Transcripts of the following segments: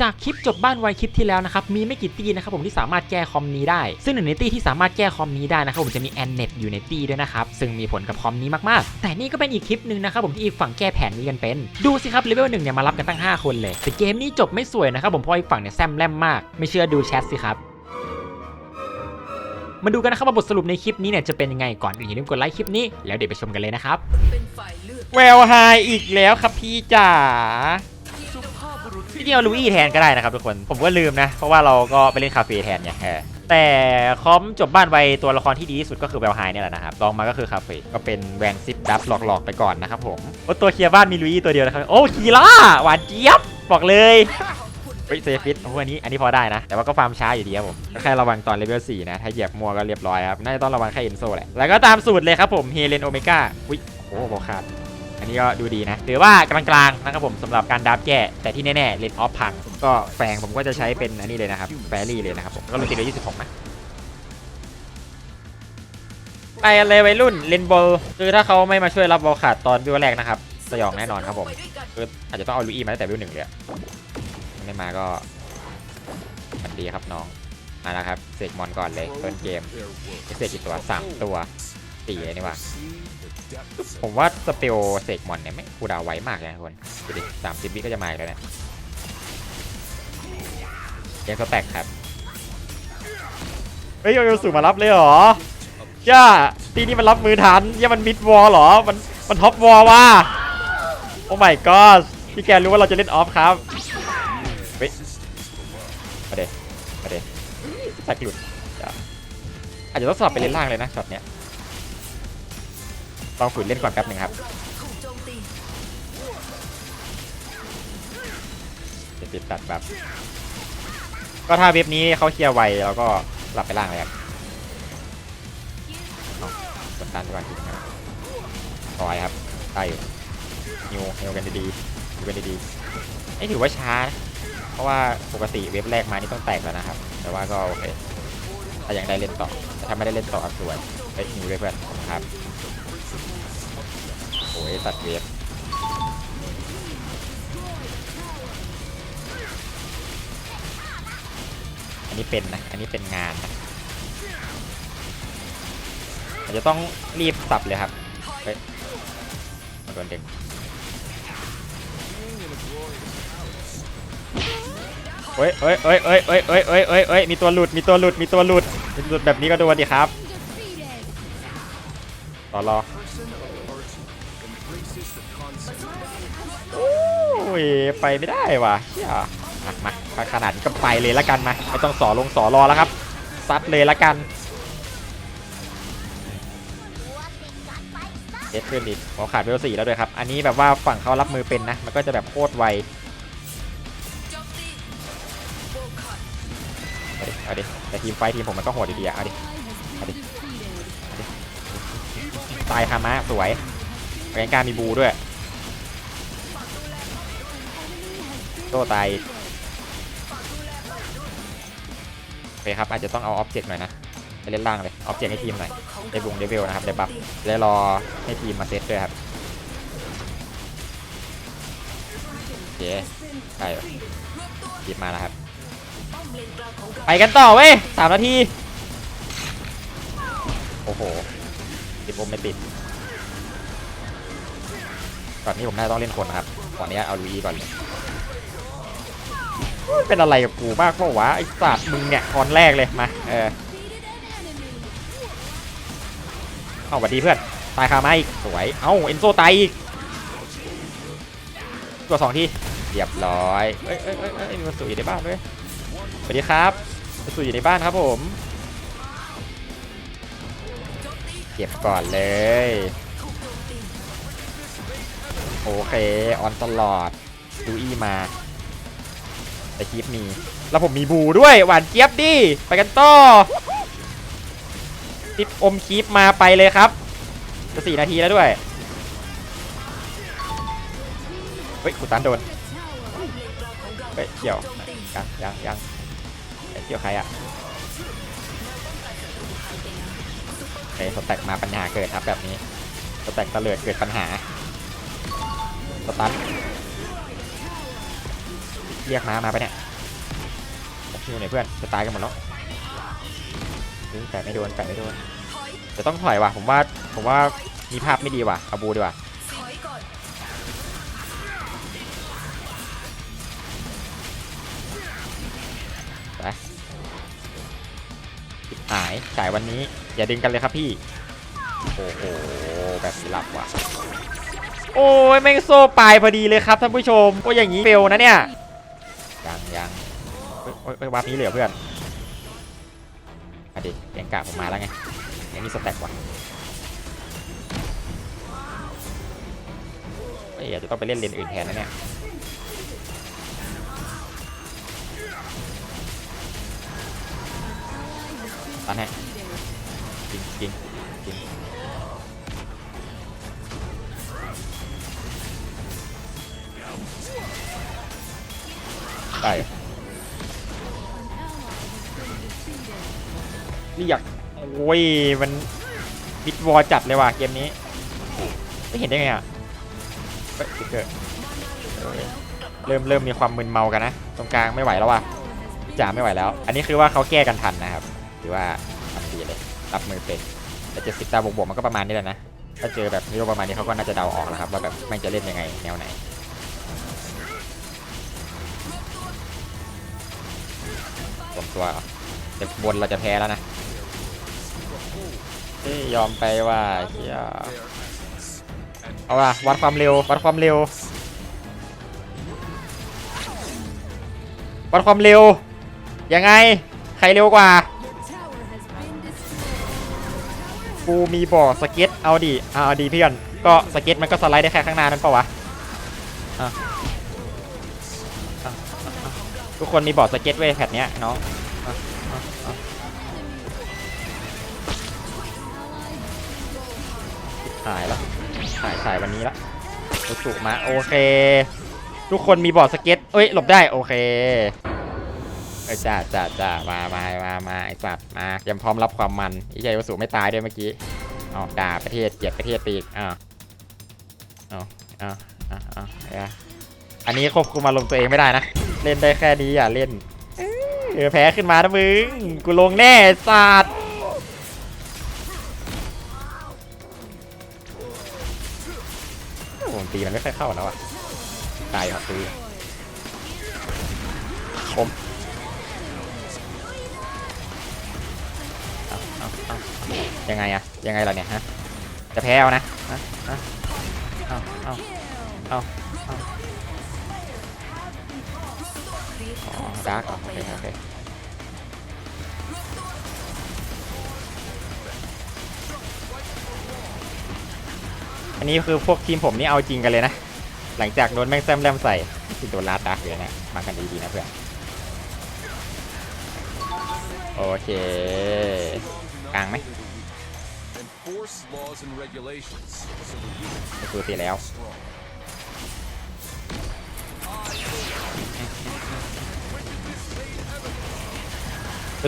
จากคลิปจบบ้านไวคลิปที่แล้วนะครับมีไม่กี่ตี้นะครับผมที่สามารถแก้คอมนี้ได้ ซึ่งหนึ่งในตี้ที่สามารถแก้คอมนี้ได้นะครับผมจะมีแอนเน็ตอยู่ในตี้ด้วยนะครับซึ่งมีผลกับคอมนี้มากๆ แต่นี่ก็เป็นอีกคลิปหนึ่งนะครับผมที่อีกฝั่งแก้แผนนี้กันเป็นดูสิครับเลเวลหนึ่งเนี่ยมารับกันตั้ง 5 คนเลยแต่เกมนี้จบไม่สวยนะครับผมเพราะอีกฝั่งเนี่ยแซมแลมมากไม่เชื่อดูแชทสิครับมาดูกันนะครับว่าบทสรุปในคลิปนี้เนี่ยจะเป็นยังไงก่อนอื่นอย่าลืมกดไลค์คลิปนี้แล้วเดี๋ยวไปชมกันเลยนะครับเป็นฝ่ายเลือกแววไฮอีกแล้วครับพี่จ๋า พี่เดียวลุยแทนก็ได้นะครับทุกคน ผมก็ลืมนะ เพราะว่าเราก็ไปเล่นคาเฟ่แทนไงเออแต่คอมจบบ้านไวตัวละครที่ดีที่สุดก็คือแววไฮเนี่ยแหละนะครับลองมาก็คือคาเฟ่ก็เป็นแวนซิปดับหลอกๆไปก่อนนะครับผมโอ้ตัวเคลียร์บ้านมีลุยตัวเดียวนะครับ โอ้คีล่าหวานเจี๊ยบบอกเลยเฮ้ยเซฟิตโอ้โหอันนี้อันนี้พอได้นะ แต่ว่าก็ฟาร์มช้าอยู่ดีครับผมแค่ระวังตอนเลเวล4นะ ถ้าเหยียบมัวก็เรียบร้อยครับ น่าจะต้องระวังแค่เอ็นโซแหละ แล้วก็ตามสูตรเลยครับผมเฮเลนโอเมก้าอุ้ยโอ้โหขาด อันนี้ก็ดูดีนะ หรือว่ากลางๆนะครับผมสำหรับการดับแก้แต่ที่แน่ๆเลนออฟพังก็แฝงผมก็จะใช้เป็นอันนี้เลยนะครับแฟรี่เลยนะครับผมก็ลงติดเลย26นะไปกันเลยวัยรุ่นเลนบอลคือถ้าเขาไม่มาช่วยรับบอลขาดตอนวิวแรกนะครับสยองแน่นอนครับผมคืออาจจะต้องเอาลูอีมาตั้งแต่วิวหนึ่งเลยไม่มาก็มันดีครับน้องมาแล้วครับเสกมอนก่อนเลยต้นเกมเสกกี่ตัวสามตัวสี่นี่หว่า ผมว่าสเปลเสกมอนเนี่ยไม่งคูลดาวน์ไวมากเลยนะทุกคนดูดิสามสิบวิก็จะมาอีกแล้วเนี่ยเกมสแต็กครับเฮ้ยโยสูมารับเลยเหรอย่าตีนี้มันรับมือทันย่ามันมิดวอลเหรอ มันมันท็อปวอลว่ะโอ้ my god พี่แกรู้ว่าเราจะเล่นออฟครับเฮ้ยมาเดมาเดแตกหลุดอย่าอาจจะต้องสลับไปเล่นล่างเลยนะช็อตเนี้ย ลองฝืนเล่นก่อนแป๊บหนึ่งครับจมตีเดี๋ยวติดตัดแบบก็ถ้าเว็บนี้เขาเคลียร์ไวเราก็หลับไปล่างเลยครับกดตันไปก่อนทีนะครับคอยครับได้อยู่นิวนิวกันดีๆดูกันดีๆไม่ถือว่าช้านะเพราะว่าปกติเว็บแรกมานี่ต้องแตกแล้วนะครับ แต่ว่าก็โอเคถ้ายังได้เล่นต่อแต่ถ้าไม่ได้เล่นต่ออัพสวยเฮ้นิวด้วยเพื่อนครับ อ้ยตัดเว็บอันนี้เป็นนะ อันนี้เป็นงานนะอาจจะต้องรีบสับเลยครับเฮ้ยมาโดนดึงเฮ้ยเฮ้ยเฮ้ยเฮ้ยเฮ้ยเฮ้ยเฮ้ยเฮ้ยเฮ้ยมีตัวหลุด มีตัวหลุด มีตัวหลุดมีหลุดแบบนี้ก็โดนดิครับรอรอ้ยไปไม่ได้ว่ะเหี้ยมามาขนาดนี้ก็ไปเลยละกันมาไม่ต้องสอลงสอรอแล้วครับซัดเลยละกันเด็ดขึ้นอีกพอขาดเวลสี่แล้วด้วยครับ อันนี้แบบว่าฝั่งเขารับมือเป็นนะ มันก็จะแบบโคตรไวเอาดิเอาดิแต่ทีมไฟทีมผมมันก็โหดดีๆอะเอาดิเอาดิตายคามะสวยแรงการมีบูด้วย โตตายโอเคครับอาจจะต้องเอาออบเจกต์หน่อยนะไปเล่นล่างเลยออบเจกต์ให้ทีมหน่อยได้บุงเดเวลนะครับได้บัฟได้รอให้ทีมมาเซตด้วยครับโอเคใช่ทีมมาแล้วครับ ไปกันต่อเว้ยสามนาที โอ้โหติดบมไม่ติดก่อนนี้ผมน่าจะต้องเล่นคนครับก่อนนี้เอาลุยก่อนเลย เป็นอะไรกับกูมากเปล่าวะไอ้สัตว์มึงเนี่ยตอนแรกเลยมาเออเอาสวัสดีเพื่อนตายคาไม้อีกสวยเอ้าเอนโซตายอีกตัวสองที่เรียบร้อยเอ้ยเอ้ยเอ้ยเอ้ยมีคนสวยอยู่ในบ้านด้วยสวัสดีครับสู่อยู่ในบ้านครับผมเก็บก่อนเลยโจมตีโอเคออนตลอดดูอี้มา แต่คลิปมี แล้วผมมีบูด้วย หวานเจี๊ยบดิ ไปกันต่อติดอมคลิปมาไปเลยครับ จะสี่นาทีแล้วด้วย เฮ้ยกูตันโดน เฮ้ยเกี่ยว ยังยังยังเอ๊ะเกี่ยวใครอะเฮ้ยสแต็กมาปัญหาเกิดครับแบบนี้สแต็กตะเลิดเกิดปัญหาสตัน เรียกม้ามาไปเนี่ยผมคิวหน่อยเพื่อนจะตายกันหมดแล้วเฮ้ยแปะไม่โดนแปะไม่โดนจะต้องถอยว่ะผมว่าผมว่ามีภาพไม่ดีว่ะเอาบูดีกว่าไปปิดหายจ่ายวันนี้ อย่าดึงกันเลยครับพี่ โอ้โหแบบนี้หลับว่ะ โอ้ยแม่งโซ่ปลายพอดีเลยครับท่านผู้ชมก็อย่างนี้เฟลนะเนี่ย เฮ้ยวาร์ปนี้เหลือเพื่อนมาดิเกงกะผมมาแล้วไงยังมีสแต็กว่ะเฮ้ยาจจะต้องไปเล่นเลนอื่นแทนนะเนี่ยตันให้จริงจริงจริงได้ เรียกโอ้ยมันบิดวอลจัดเลยว่ะเกมนี้ไม่เห็นได้ไงอะเฮ้ยติ๊กเกอร์เออเริ่มเริ่มมีความมึนเมากันนะ ตรงกลางไม่ไหวแล้วว่ะจ่าไม่ไหวแล้ว อันนี้คือว่าเขาแก้กันทันนะครับถือว่าทำดีเลยรับมือเป็นแต่เจ็ดสิบตาบวกๆมันก็ประมาณนี้แหละนะถ้าเจอแบบนี้ประมาณนี้เขาก็น่าจะเดาออกแล้วครับว่าแบบแม่งจะเล่นยังไงแนวไหนผมตัวเหรอแต่บนเราจะแพ้แล้วนะ ยอมไปว่าเฮียเอาว่ะวัดความเร็ว วัดความเร็ว วัดความเร็ว ยังไง ใครเร็วกว่า กูมีบ่อสเก็ต เอาดิเอาดีเพื่อน ก็สเก็ตมันก็สไลด์ได้แค่ข้างหน้านั้นปะวะอะอะอะอะทุกคนมีบ่อสเก็ตเว้ยแพทเนี้ยน้อง อะอะอะหายแล้วหายสายวันนี้ละรุสุมาโอเค ทุกคนมีบ่อสเก็ตเอ้ยหลบได้โอเคเออจ้าจ้าจ้ามามามามาไอ้สัตว์มาเตรียมพร้อมรับความมันไอ้ชัยวสุไม่ตายด้วยเมื่อกี้อ๋อด่าประเทศเกลียดประเทศไปอีกอ้าวอ้าวอ้าวอ้าวอ้าวเอ้ยอันนี้ควบคุมอารมณ์ตัวเองไม่ได้นะ เล่นได้แค่นี้อย่าเล่นเออแพ้ขึ้นมานะมึงกูลงแน่สัตว์ ผมตีมันไม่ค่อยเข้าแล้วอะตายครับตีผมเอาเอาเอายังไงอะยังไงล่ะเนี่ยฮะ จะแพ้เอานะเอาเอาเอาเอาอ๋อดาร์กโอเคโอเค อันนี้คือพวกทีมผมนี่เอาจริงกันเลยนะ หลังจากโดนแม่งแซมแรมใส่ติดโดนลาดดาร์กเลยเนี่ยมากันดีๆนะเพื่อนโอเคกลางไหมก็คือตีแล้ว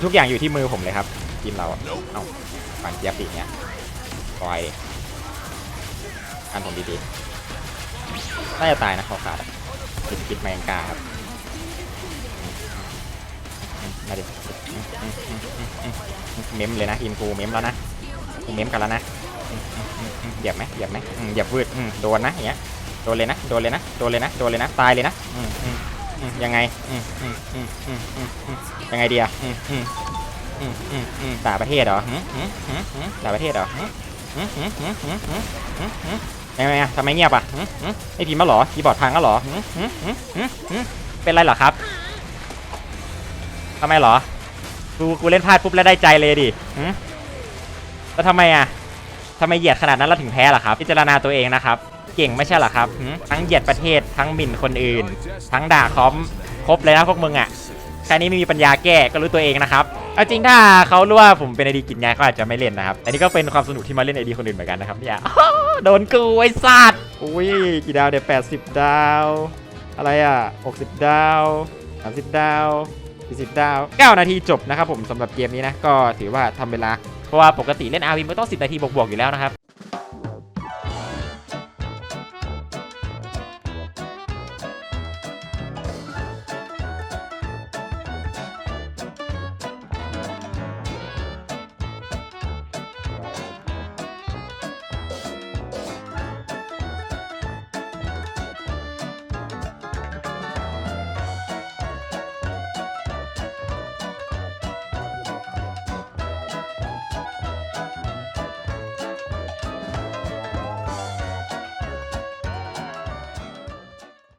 ทุกอย่างอยู่ที่มือผมเลยครับทีมเรา เอ้าฝันเจี๊ยบปีเนี้ยปล่อย กันผมดีๆน่าจะตายนะเขาขาดคิดคิดมายังก้าครับมาดิเม้มเลยนะทีมกูเม้มแล้วนะเม้มกันแล้วนะเหยียบไหมเหยียบไหมเหยียบวืดโดนนะอย่างเงี้ยโดนเลยนะโดนเลยนะโดนเลยนะโดนเลยนะตายเลยนะยังไงยังไงเดีอะอืมอืมอืมอืมอืมด่าประเทศเหรอหืมหืมหืมหืมด่าประเทศเหรอ ไงไงทำไมเงียบอะไอพีมาหรอพีย์บอดพังก็หรอเป็นไรหรอครับทำไมหรอ กู กูเล่นพลาดปุ๊บแล้วได้ใจเลยดิแล้วทำไมอะทำไมเหยียดขนาดนั้นเราถึงแพ้ล่ะครับ พิจารณาตัวเองนะครับ เก่งไม่ใช่หรอครับ ทั้งเหยียดประเทศ ทั้งหมิ่นคนอื่น ทั้งด่าคอม ครบเลยนะพวกมึงอะแค่นี้ไม่มีปัญญาแก้ก็รู้ตัวเองนะครับเอาจริงถ้าเขารู้ว่าผมเป็นไอดีกินยาขาอาจจะไม่เล่นนะครับ อันนี้ก็เป็นความสนุกที่มาเล่นไอดีคนอื่นเหมือนกันนะครับพี่ย โดนกูไอ้สัตว์อุ้ยกี่ดาวเดี๋ยวแปดสิบดาว อะไรอะหกสิบดาวสามสิบดาวสี่สิบดาวเก้านาทีจบนะครับผมสำหรับเกมนี้นะ ก็ถือว่าทำเวลา เพราะว่าปกติเล่นอาวีมันต้องสิบนาทีบวกๆอยู่แล้วนะครับ